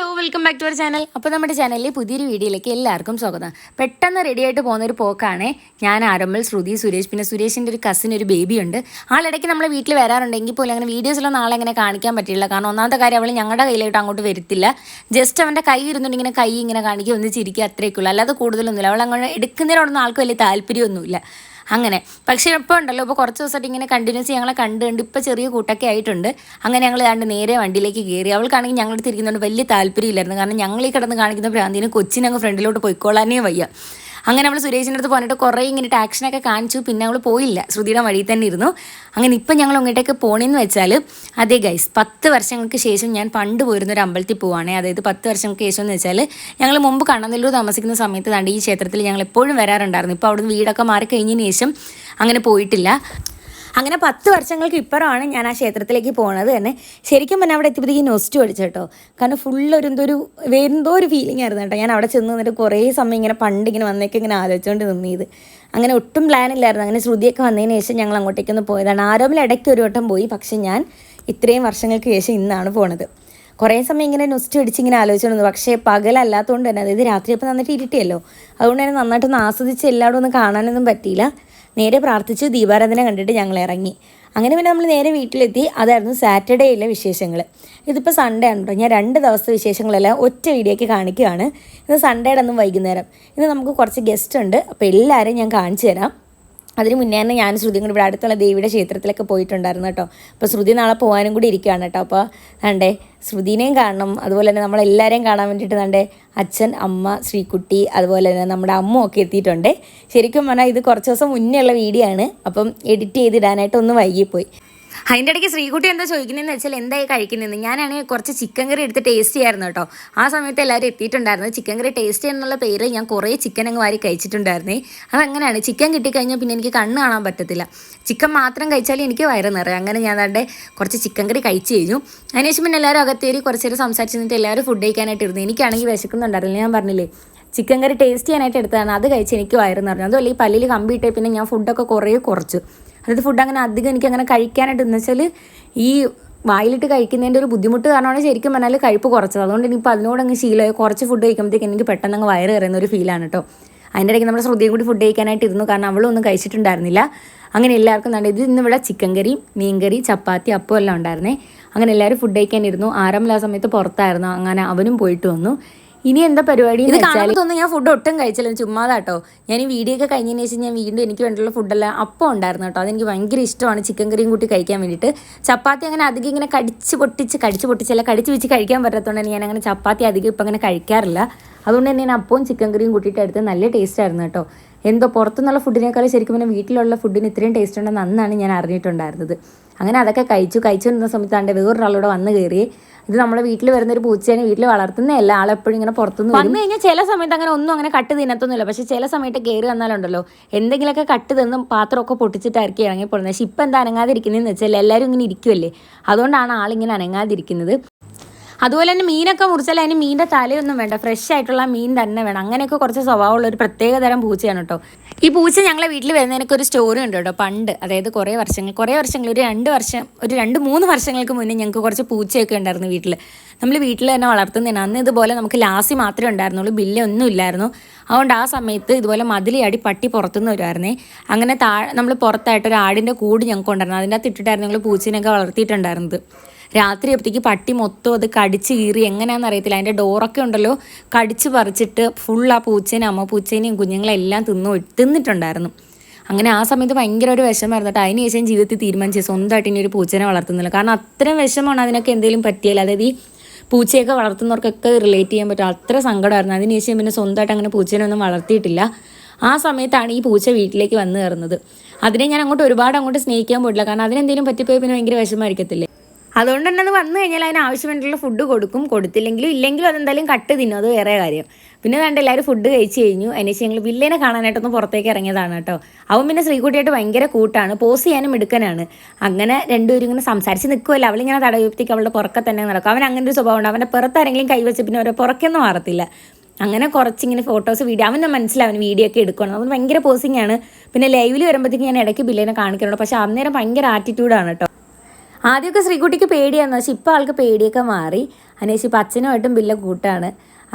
Hello welcome back to our channel അപ്പോൾ നമ്മുടെ ചാനലിലെ പുതിയൊരു വീഡിയോയിലേക്ക് എല്ലാവർക്കും സ്വാഗതം. പെട്ടെന്ന് റെഡി ആയിട്ട് പോകുന്ന ഒരു പോക്കാണ് ഞാൻ ആരംഭൽ ശ്രുതി സുരേഷ്. പിന്നെ സുരേഷിന്റെ ഒരു കസിൻ ഒരു ബേബി ഉണ്ട്. ആളിടയ്ക്ക് നമ്മളെ വീട്ടിൽ വരാറുണ്ടെങ്കിൽ പോലും അങ്ങനെ വീഡിയോസിലൊന്നും ആളെ അങ്ങനെ കാണിക്കാൻ പറ്റില്ല. കാരണം ഒന്നാമത്തെ കാര്യം അവൾ ഞങ്ങളുടെ കയ്യിലോട്ട് അങ്ങോട്ട് വരത്തില്ല. ജസ്റ്റ് അവന്റെ കൈ ഇരുന്നുകൊണ്ട് ഇങ്ങനെ കൈ ഇങ്ങനെ കാണിക്കുക ഒന്ന് ചിരിക്കുക അത്രയൊക്കെയുള്ളൂ അല്ലാതെ കൂടുതലൊന്നുമില്ല. അവൾ അങ്ങോട്ട് എടുക്കുന്നതിനോടൊന്നും ആൾക്ക് വലിയ താല്പര്യമൊന്നുമില്ല. അങ്ങനെ. പക്ഷേ ഇപ്പോൾ ഉണ്ടല്ലോ ഇപ്പോൾ കുറച്ച് ദിവസമായിട്ട് ഇങ്ങനെ കണ്ടിന്യൂസ് ഞങ്ങളെ കണ്ട് കണ്ട് ഇപ്പോൾ ചെറിയ കൂട്ടൊക്കെ ആയിട്ടുണ്ട്. അങ്ങനെ ഞങ്ങൾ രണ്ട് നേരെ വണ്ടിയിലേക്ക് കയറി അവൾക്കാണെങ്കിൽ ഞങ്ങളുടെ തിരിക്കുന്നതുകൊണ്ട് വലിയ താല്പര്യമില്ലായിരുന്നു. കാരണം ഞങ്ങൾ ഈ കിടന്ന് കാണിക്കുന്ന ഭ്രാന്തിന് കൊച്ചിനങ്ങ് ഫ്രണ്ടിലോട്ട് പോയിക്കോളാനേ വയ്യ. അങ്ങനെ അവൾ സുരേഷിന്റെ അടുത്ത് പോയിട്ട് കുറേ ഇങ്ങനെ ആക്ഷനൊക്കെ കാണിച്ചു. പിന്നെ അവൾ പോയില്ല. ശ്രുതിയുടെ വഴി തന്നെ ഇരുന്നു. അങ്ങനെ ഇപ്പം ഞങ്ങൾ അങ്ങോട്ടേക്ക് പോണെന്ന് വെച്ചാൽ അതേ ഗൈസ് പത്ത് വർഷങ്ങൾക്ക് ശേഷം ഞാൻ പണ്ട് പോയിരുന്ന ഒരു അമ്പലത്തിൽ പോവാണേ. അതായത് പത്ത് വർഷങ്ങൾക്ക് ശേഷം എന്ന് വെച്ചാൽ ഞങ്ങൾ മുമ്പ് കണ്ണനല്ലൂർ താമസിക്കുന്ന സമയത്ത് താണ്ട് ഈ ക്ഷേത്രത്തിൽ ഞങ്ങൾ എപ്പോഴും വരാറുണ്ടായിരുന്നു. ഇപ്പോൾ അവിടുന്ന് വീടൊക്കെ മാറി കഴിഞ്ഞതിന് ശേഷം അങ്ങനെ പോയിട്ടില്ല. അങ്ങനെ പത്ത് വർഷങ്ങൾക്ക് ഇപ്പുറമാണ് ഞാൻ ആ ക്ഷേത്രത്തിലേക്ക് പോണത് തന്നെ ശരിക്കും പിന്നെ അവിടെ എത്തിയപ്പോഴത്തേക്ക് നൊസ്റ്റ് അടിച്ചു കേട്ടോ. കാരണം ഫുള്ള് ഒരു എന്തോ ഒരു എന്തോ ഒരു ഫീലിംഗ് ആയിരുന്നു കേട്ടോ. ഞാൻ അവിടെ ചെന്ന് നിന്നിട്ട് കുറേ സമയം ഇങ്ങനെ പണ്ട് ഇങ്ങനെ വന്നേക്ക് ഇങ്ങനെ ആലോചിച്ചുകൊണ്ട് നിന്നിത്. അങ്ങനെ ഒട്ടും പ്ലാൻ ഇല്ലായിരുന്നു. അങ്ങനെ ശ്രുതിയൊക്കെ വന്നതിന് ശേഷം ഞങ്ങൾ അങ്ങോട്ടേക്കൊന്ന് പോയതാണ്. ആരോമിൽ ഇടയ്ക്ക് ഒരു വട്ടം പോയി. പക്ഷെ ഞാൻ ഇത്രയും വർഷങ്ങൾക്ക് ശേഷം ഇന്നാണ് പോണത്. കുറേ സമയം ഇങ്ങനെ നൊസ്റ്റ് അടിച്ച് ഇങ്ങനെ ആലോചിച്ചിരുന്നു പക്ഷേ പകലല്ലാത്തതുകൊണ്ട് തന്നെ അതായത് രാത്രി അപ്പം നന്നായിട്ട് ഇരുട്ടിയല്ലോ. അതുകൊണ്ട് തന്നെ നന്നായിട്ടൊന്ന് ആസ്വദിച്ച് എല്ലായിടും ഒന്ന് കാണാനൊന്നും പറ്റിയില്ല. നേരെ പ്രാർത്ഥിച്ച് ദീപാരാധന കണ്ടിട്ട് ഞങ്ങൾ ഇറങ്ങി. അങ്ങനെ പിന്നെ നമ്മൾ നേരെ വീട്ടിലെത്തി. അതായിരുന്നു സാറ്റർഡേയിലെ വിശേഷങ്ങൾ ഇതിപ്പോൾ സൺഡേ ആണ് കേട്ടോ ഞാൻ രണ്ട് ദിവസത്തെ വിശേഷങ്ങളെല്ലാം ഒറ്റ വീഡിയോയ്ക്ക് കാണിക്കുകയാണ്. ഇന്ന് സൺഡേയുടെ അന്നും വൈകുന്നേരം. ഇന്ന് നമുക്ക് കുറച്ച് ഗസ്റ്റ് ഉണ്ട്. അപ്പോൾ എല്ലാവരെയും ഞാൻ കാണിച്ചു തരാം. അതിന് മുന്നേ തന്നെ ഞാൻ ശ്രുതിയും കൂടി ഇവിടെ അടുത്തുള്ള ദേവിയുടെ ക്ഷേത്രത്തിലൊക്കെ പോയിട്ടുണ്ടായിരുന്നു കേട്ടോ. അപ്പോൾ ശ്രുതി നാളെ പോകാനും കൂടി ഇരിക്കുകയാണ് കേട്ടോ. അപ്പോൾ കണ്ടേ ശ്രുതിനെയും കാണണം. അതുപോലെ തന്നെ നമ്മളെല്ലാവരെയും കാണാൻ വേണ്ടിയിട്ട് കണ്ടേ അച്ഛൻ അമ്മ ശ്രീകുട്ടി അതുപോലെ തന്നെ നമ്മുടെ അമ്മ ഒക്കെ എത്തിയിട്ടുണ്ട്. ശരിക്കും പറഞ്ഞാൽ ഇത് കുറച്ച് ദിവസം മുന്നേ ഉള്ള വീഡിയോ ആണ്. അപ്പം എഡിറ്റ് ചെയ്തിടാനായിട്ട് ഒന്ന് വൈകിപ്പോയി. അതിന്റെ ഇടയ്ക്ക് ശ്രീകുട്ടി എന്താ ചോദിക്കുന്നതെന്ന് വെച്ചാൽ എന്തായി കഴിക്കുന്നതെന്ന്. ഞാനാണെങ്കിൽ കുറച്ച് ചിക്കൻ കറി എടുത്ത് ടേസ്റ്റ് ചെയ്യായിരുന്നു കേട്ടോ. ആ സമയത്ത് എല്ലാവരും എത്തിയിട്ടുണ്ടായിരുന്നു. ചിക്കൻ കറി ടേസ്റ്റ് എന്നുള്ള പേര് ഞാൻ കുറേ ചിക്കൻ അങ്ങ് വാരി കഴിച്ചിട്ടുണ്ടായിരുന്നേ. അതങ്ങനെയാണ്. ചിക്കൻ കിട്ടിക്കഴിഞ്ഞാൽ പിന്നെ എനിക്ക് കണ്ണ് കാണാൻ പറ്റത്തില്ല. ചിക്കൻ മാത്രം കഴിച്ചാലും എനിക്ക് വയറ് നിറയും. അങ്ങനെ ഞാൻ അവിടെ കുറച്ച് ചിക്കൻ കറി കഴിച്ചു കഴിഞ്ഞു. അതിനുശേഷം പിന്നെ എല്ലാവരും അകത്തേരി കുറച്ച് നേരം സംസാരിച്ച് നിന്നിട്ട് എല്ലാവരും ഫുഡ് കഴിക്കാനായിട്ട് ഇരുന്നു. എനിക്കാണെങ്കിൽ വിശക്കുന്നുണ്ടായിരുന്നില്ല. ഞാൻ പറഞ്ഞില്ലേ ചിക്കൻ കറി ടേസ്റ്റ് ചെയ്യാനായിട്ട് എടുത്തതാണ്. അത് കഴിച്ച് എനിക്ക് വയറെന്ന് നിറഞ്ഞു. അതുമല്ല ഈ പല്ലിൽ കമ്പിയിട്ടേ പിന്നെ ഞാൻ ഫുഡൊക്കെ കുറേ കുറച്ചു. അതായത് ഫുഡ് അങ്ങനെ അധികം എനിക്ക് അങ്ങനെ കഴിക്കാനായിട്ട് എന്ന് വെച്ചാൽ ഈ വായിലിട്ട് കഴിക്കുന്നതിന്റെ ഒരു ബുദ്ധിമുട്ട് കാരണമാണ് ശരിക്കും പറഞ്ഞാൽ കഴിപ്പ് കുറച്ചത്. അതുകൊണ്ട് ഇനിയിപ്പോൾ അതിനോട് അങ്ങ് ശീലമായി കുറച്ച് ഫുഡ് കഴിക്കുമ്പോഴത്തേക്ക് എനിക്ക് പെട്ടെന്ന് അങ്ങ് വയറ് കയറുന്ന ഒരു ഫീലാണ് കേട്ടോ അതിന്റെ ഇടയ്ക്ക് നമ്മുടെ ശ്രുതിയും കൂടി ഫുഡ് കഴിക്കാനായിട്ട് ഇരുന്നു. കാരണം അവളൊന്നും കഴിച്ചിട്ടുണ്ടായിരുന്നില്ല. അങ്ങനെ എല്ലാവർക്കും നല്ല ഇത് ഇന്നിവിടെ ചിക്കൻ കറി മീൻ കറി ചപ്പാത്തി അപ്പം എല്ലാം ഉണ്ടായിരുന്നേ. അങ്ങനെ എല്ലാവരും ഫുഡ് കഴിക്കാനിരുന്നു ആരംഭില്ല സമയത്ത് പുറത്തായിരുന്നു. അങ്ങനെ അവനും പോയിട്ട് വന്നു. ഇനി എന്താ പരിപാടി ഇത് കാണുമ്പോൾ ഞാൻ ഫുഡ് ഒട്ടും കഴിച്ചില്ല. ചുമ്മാതാട്ടോ. ഞാൻ ഈ വീഡിയോ ഒക്കെ കഴിഞ്ഞതിന് ശേഷം ഞാൻ വീണ്ടും എനിക്ക് വേണ്ടിയുള്ള ഫുഡെല്ലാം അപ്പം ഉണ്ടായിരുന്നു കേട്ടോ. അതെനിക്ക് ഭയങ്കര ഇഷ്ടമാണ് ചിക്കൻ കറിയും കൂട്ടി കഴിക്കാൻ വേണ്ടിയിട്ട്. ചപ്പാത്തി അങ്ങനെ അധികം ഇങ്ങനെ കടിച്ച് പൊട്ടിച്ച് കടിച്ച് പൊട്ടിച്ചല്ല കടിച്ച് വെച്ച് കഴിക്കാൻ പറ്റാത്തതുകൊണ്ട് ഞാൻ അങ്ങനെ ചപ്പാത്തി അധികം ഇപ്പം അങ്ങനെ കഴിക്കാറില്ല. അതുകൊണ്ട് തന്നെ ഞാൻ അപ്പവും ചിക്കൻ കറിയും കൂട്ടിയിട്ട് എടുത്ത് നല്ല ടേസ്റ്റ് ആയിരുന്നു കേട്ടോ. എന്തോ പുറത്തുനിന്നുള്ള ഫുഡിനേക്കാളും ശരിക്കും പിന്നെ വീട്ടിലുള്ള ഫുഡിന് ഇത്രയും ടേസ്റ്റ് ഉണ്ടെന്ന് അന്നാണ് ഞാൻ അറിഞ്ഞിട്ടുണ്ടായിരുന്നത്. അങ്ങനെ അതൊക്കെ കഴിച്ചു. കഴിച്ചു നിന്ന സമയത്താണ്ട് വേറൊരാളോട് വന്ന് കയറി ഇത് നമ്മുടെ വീട്ടിൽ വരുന്ന ഒരു പൂച്ചേനെ വീട്ടിൽ വളർത്തുന്നതല്ല ആളെപ്പോഴും ഇങ്ങനെ പുറത്തുനിന്ന് വന്നു കഴിഞ്ഞാൽ ചില സമയത്ത് അങ്ങനെ ഒന്നും അങ്ങനെ കട്ട് തിന്നത്തൊന്നുമില്ല. പക്ഷേ ചില സമയത്ത് കയറി വന്നാലുണ്ടല്ലോ എന്തെങ്കിലുമൊക്കെ കട്ട് തന്നു പാത്രമൊക്കെ പൊട്ടിച്ചിട്ടായിരിക്കും ഇറങ്ങിപ്പോടുന്നത് പക്ഷെ ഇപ്പം എന്താ അനങ്ങാതിരിക്കുന്നതെന്ന് വെച്ചാൽ എല്ലാവരും ഇങ്ങനെ ഇരിക്കുമല്ലേ അതുകൊണ്ടാണ് ആളിങ്ങനെ അനങ്ങാതിരിക്കുന്നത്. അതുപോലെ തന്നെ മീനൊക്കെ മുറിച്ചാൽ അതിന് മീനിന്റെ തലയൊന്നും വേണ്ട. ഫ്രഷ് ആയിട്ടുള്ള മീൻ തന്നെ വേണം. അങ്ങനെയൊക്കെ കുറച്ച് സ്വഭാവമുള്ള ഒരു പ്രത്യേക തരം പൂച്ചയാണ് കേട്ടോ ഈ പൂച്ച ഞങ്ങളെ വീട്ടിൽ വരുന്നതിനൊക്കെ ഒരു സ്റ്റോറി ഉണ്ട് കേട്ടോ പണ്ട് അതായത് കുറേ വർഷങ്ങൾ കുറേ വർഷങ്ങൾ ഒരു രണ്ട് വർഷം ഒരു രണ്ട് മൂന്ന് വർഷങ്ങൾക്ക് മുന്നേ ഞങ്ങൾക്ക് കുറച്ച് പൂച്ചയൊക്കെ ഉണ്ടായിരുന്നു വീട്ടിൽ നമ്മൾ വീട്ടിൽ തന്നെ വളർത്തുന്നതിന് അന്ന് ഇതുപോലെ നമുക്ക് ലാസി മാത്രമേ ഉണ്ടായിരുന്നുള്ളൂ ബില്ല് ഒന്നും ഇല്ലായിരുന്നു. അതുകൊണ്ട് ആ സമയത്ത് ഇതുപോലെ മതിലിയാടി പട്ടി പുറത്തുനിന്ന് വരുമായിരുന്നേ അങ്ങനെ താഴെ നമ്മൾ പുറത്തായിട്ട് ഒരു ആടിന്റെ കൂട് ഞങ്ങൾക്ക് ഉണ്ടായിരുന്നു അതിന്റെ അകത്ത് ഇട്ടിട്ടായിരുന്നു ഞങ്ങൾ പൂച്ചേനെയൊക്കെ വളർത്തിയിട്ടുണ്ടായിരുന്നത്. രാത്രി ആയപ്പോഴത്തേക്ക് പട്ടി മൊത്തം അത് കടിച്ച് കീറി എങ്ങനെയാണെന്ന് അറിയത്തില്ല. അതിന്റെ ഡോറൊക്കെ ഉണ്ടല്ലോ കടിച്ച് പറിച്ചിട്ട് ഫുൾ ആ പൂച്ചേനെ അമ്മ പൂച്ചേനെയും കുഞ്ഞുങ്ങളെല്ലാം തിന്നു തിന്നിട്ടുണ്ടായിരുന്നു. അങ്ങനെ ആ സമയത്ത് ഭയങ്കര ഒരു വിഷമമായിരുന്നു കേട്ടോ. അതിന് ശേഷം ജീവിതത്തിൽ തീരുമാനിച്ചു സ്വന്തമായിട്ട് ഇനി ഒരു പൂച്ചേനെ വളർത്തുന്നില്ല. കാരണം അത്രയും വിഷമമാണ് അതിനൊക്കെ എന്തെങ്കിലും പറ്റിയാൽ. അതായത് ഈ പൂച്ചയൊക്കെ വളർത്തുന്നവർക്കൊക്കെ റിലേറ്റ് ചെയ്യാൻ പറ്റും. അത്ര സങ്കടമായിരുന്നു. അതിന് ശേഷം പിന്നെ സ്വന്തമായിട്ട് അങ്ങനെ പൂച്ചേനെ ഒന്നും വളർത്തിയിട്ടില്ല. ആ സമയത്താണ് ഈ പൂച്ച വീട്ടിലേക്ക് വന്നു കയറുന്നത്. അതിനെ ഞാൻ അങ്ങോട്ട് ഒരുപാട് അങ്ങോട്ട് സ്നേഹിക്കാൻ പോയിട്ടില്ല. കാരണം അതിനെന്തെങ്കിലും പറ്റിപ്പോയി പിന്നെ ഭയങ്കര വിഷമമായിരിക്കത്തില്ലേ? അതുകൊണ്ട് തന്നെ അത് വന്നു കഴിഞ്ഞാൽ അതിന് ആവശ്യമായിട്ടുള്ള ഫുഡ് കൊടുക്കും. കൊടുത്തില്ലെങ്കിലും ഇല്ലെങ്കിലും അതെന്തായാലും കട്ട് തിന്നും. അത് വേറെ കാര്യം. പിന്നെ കണ്ട് എല്ലാവരും ഫുഡ് കഴിച്ച് കഴിഞ്ഞു. അതിനുശേഷം ഞങ്ങൾ വില്ലേനെ കാണാനായിട്ടൊന്നും പുറത്തേക്ക് ഇറങ്ങിയതാണ് കേട്ടോ. അവൻ പിന്നെ ശ്രീകുട്ടിയായിട്ട് ഭയങ്കര കൂട്ടാണ്. പോസ് ചെയ്യാനും എടുക്കാനാണ് അങ്ങനെ രണ്ടുപേരും ഇങ്ങനെ സംസാരിച്ച് നിൽക്കുമല്ലോ അവളിങ്ങനെ തടവിപ്പിക്ക് അവളുടെ പുറക്കെ തന്നെ നടക്കും. അവൻ അങ്ങനെ ഒരു സ്വഭാവം ഉണ്ട് അവന്റെ പുറത്താരെങ്കിലും കൈവച്ച് പിന്നെ അവരെ പുറക്കൊന്നും മാറത്തില്ല. അങ്ങനെ കുറച്ചിങ്ങനെ ഫോട്ടോസ് വീഡിയോ അവന്റെ മനസ്സിലാവും വീഡിയോ ഒക്കെ എടുക്കണം അവൻ ഭയങ്കര പോസിങ്ങാണ് ആണ്. പിന്നെ ലൈവിൽ വരുമ്പോഴത്തേക്ക് ഞാൻ ഇടയ്ക്ക് ബില്ലിനെ കാണിക്കുന്നുണ്ട് പക്ഷേ അന്നേരം ഭയങ്കര ആറ്റിറ്റ്യൂഡാണ് കേട്ടോ. ആദ്യമൊക്കെ ശ്രീകുട്ടിക്ക് പേടിയാന്ന് പക്ഷെ ഇപ്പോൾ ആൾക്ക് പേടിയൊക്കെ മാറി. അനേഷ് ഇപ്പം അച്ഛനുമായിട്ടും ബില്ല കൂട്ടാണ്.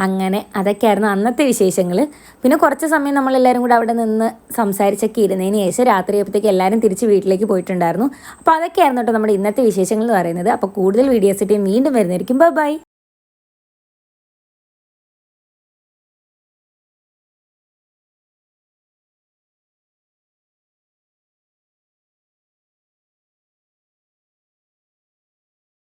അങ്ങനെ അതൊക്കെയായിരുന്നു അന്നത്തെ വിശേഷങ്ങൾ പിന്നെ കുറച്ച് സമയം നമ്മളെല്ലാവരും കൂടെ അവിടെ നിന്ന് സംസാരിച്ചൊക്കെ ഇരുന്നതിന് ശേഷം രാത്രി ആയപ്പോഴത്തേക്ക് എല്ലാവരും തിരിച്ച് വീട്ടിലേക്ക് പോയിട്ടുണ്ടായിരുന്നു. അപ്പോൾ അതൊക്കെയായിരുന്നു കേട്ടോ നമ്മുടെ ഇന്നത്തെ വിശേഷങ്ങൾ എന്ന് പറയുന്നത്. അപ്പോൾ കൂടുതൽ വീഡിയോസ് ഇട്ട് വീണ്ടും വരുന്നതായിരിക്കും. ബൈ